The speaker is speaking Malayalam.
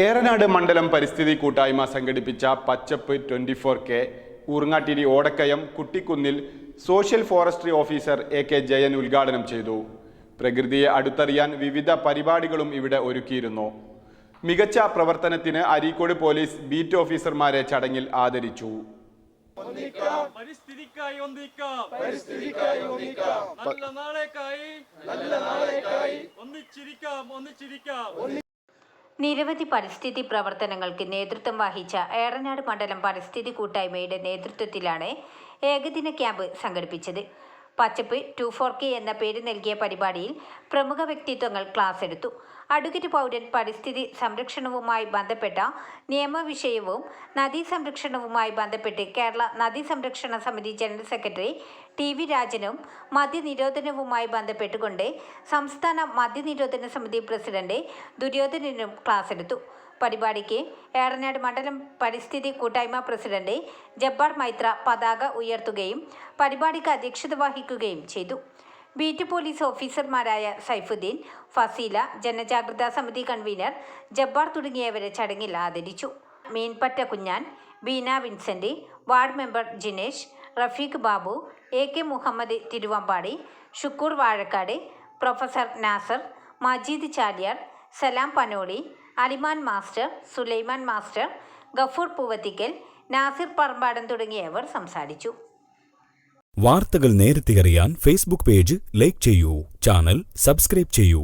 ഏറനാട് മണ്ഡലം പരിസ്ഥിതി കൂട്ടായ്മ സംഘടിപ്പിച്ച പച്ചപ്പ് twenty four K Urangattiri Odakkayam കുട്ടിക്കുന്നിൽ social forestry officer A K Jayan ഉദ്ഘാടനം ചെയ്തു. പ്രകൃതിയെ അടുത്തറിയാൻ വിവിധ പരിപാടികളും ഇവിടെ ഒരുക്കിയിരുന്നു. മികച്ച പ്രവർത്തനത്തിന് അരീക്കോട് പോലീസ് ബീറ്റ് ഓഫീസർമാരെ ചടങ്ങിൽ ആദരിച്ചു. പരിസ്ഥിതിക്കായി ഒന്നിക്കാം. പരിസ്ഥിതിക്കായി ഒന്നിക്കാം. നല്ല നാളേക്കായി. നല്ല നാളേക്കായി. ഒന്നിച്ചിരിക്കാം ഒന്നിച്ചിരിക്കാം. നിരവധി പരിസ്ഥിതി പ്രവർത്തനങ്ങൾക്ക് നേതൃത്വം വഹിച്ച ഏറനാട് മണ്ഡലം പരിസ്ഥിതി കൂട്ടായ്മയുടെ നേതൃത്വത്തിലാണ് ഏകദിന ക്യാമ്പ് സംഘടിപ്പിച്ചത്. പച്ചപ്പ് ടു ഫോർ കെ എന്ന പേര് നൽകിയ പരിപാടിയിൽ പ്രമുഖ വ്യക്തിത്വങ്ങൾ ക്ലാസ് എടുത്തു. അടുക്കിറ്റ് പൗരൻ പരിസ്ഥിതി സംരക്ഷണവുമായി ബന്ധപ്പെട്ട നിയമവിഷയവും നദീ സംരക്ഷണവുമായി ബന്ധപ്പെട്ട് കേരള നദീ സംരക്ഷണ സമിതി ജനറൽ സെക്രട്ടറി ടി വി രാജനും മദ്യനിരോധനവുമായി ബന്ധപ്പെട്ടുകൊണ്ട് സംസ്ഥാന മദ്യനിരോധന സമിതി പ്രസിഡന്റ് ദുര്യോധനനും ക്ലാസ് എടുത്തു. പരിപാടിക്ക് ഏറനാട് മണ്ഡലം പരിസ്ഥിതി കൂട്ടായ്മ പ്രസിഡന്റ് ജബ്ബാർ മൈത്ര പതാക ഉയർത്തുകയും പരിപാടിക്ക് അധ്യക്ഷത വഹിക്കുകയും ചെയ്തു. ബീറ്റ് പോലീസ് ഓഫീസർമാരായ സൈഫുദ്ദീൻ ഫസീല ജനജാഗ്രതാ സമിതി കൺവീനർ ജബ്ബാർ തുടങ്ങിയവരെ ചടങ്ങിൽ ആദരിച്ചു. Meenpatta Kunjan Beena Vincent ward member Jinesh Rafeeq Babu A K Muhammad Thiruvambadi Shukkur Vazhakkad professor Nasar Majeed Chaliyar Salam Panoli Aliman master Sulaiman master Gafoor Poovathikkal Nasir Parambadan തുടങ്ങിയവർ സംസാരിച്ചു. വാർത്തകൾ നേരത്തെ അറിയാൻ ഫേസ്ബുക്ക് പേജ് ലൈക്ക് ചെയ്യൂ ചാനൽ സബ്സ്ക്രൈബ് ചെയ്യൂ.